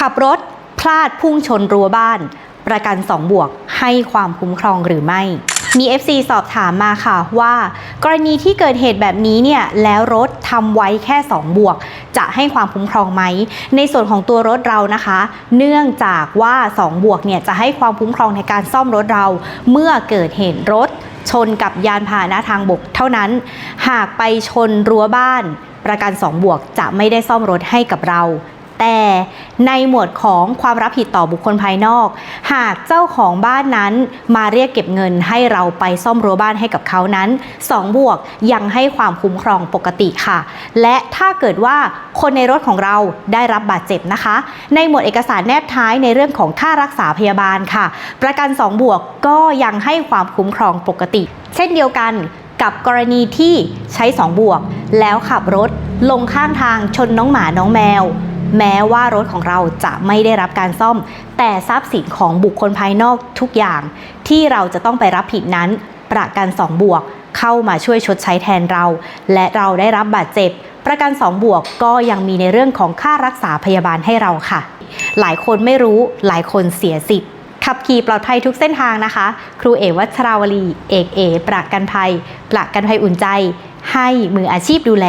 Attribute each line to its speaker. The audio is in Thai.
Speaker 1: ขับรถพลาดพุ่งชนรั้วบ้าน ประกัน 2 บวกให้ความคุ้มครองหรือไม่มี FC สอบถามมาค่ะว่า กรณีที่เกิดเหตุแบบนี้เนี่ยแล้วรถทำไว้แค่ 2 บวก จะให้ความคุ้มครองไหม ในส่วนของตัวรถเรานะคะ เนื่องจากว่า 2 บวกเนี่ยจะให้ความคุ้มครองในการซ่อมรถเรา เมื่อเกิดเหตุรถ ชนกับยานพาหนะทางบกเท่านั้น หากไปชนรั้วบ้าน ประกัน 2 บวกจะไม่ได้ซ่อมรถให้กับเรา แต่ในหมวดของความรับผิดต่อบุคคลภายนอก หากเจ้าของบ้านนั้นมาเรียกเก็บเงินให้เราไปซ่อมรั้วบ้านให้กับเขานั้น 2 บวกยังให้ความคุ้มครองปกติค่ะ และถ้าเกิดว่าคนในรถของเราได้รับบาดเจ็บนะคะ ในหมวดเอกสารแนบท้ายในเรื่องของค่ารักษาพยาบาลค่ะ ประกัน 2 บวกก็ยังให้ความคุ้มครองปกติ เช่นเดียวกันกับกรณีที่ใช้ 2 บวก แล้วขับรถลงข้างทางชนน้องหมาน้องแมว แม้ว่ารถของเราจะไม่ได้รับการซ่อม แต่ทรัพย์สินของบุคคลภายนอกทุกอย่าง ที่เราจะต้องไปรับผิดนั้น ประกัน 2 บวก เข้ามาช่วยชดใช้แทนเรา และเราได้รับบาดเจ็บ ประกัน 2 บวกก็ยังมีในเรื่องของค่ารักษาพยาบาลให้เราค่ะ หลายคนไม่รู้หลายคนเสียสิทธิ์ขับขี่ปลอดภัยทุกเส้นทางนะคะ ครูเอวัชราวลี เอกเอ ประกันภัย ประกันภัยอุ่นใจ ให้มืออาชีพดูแล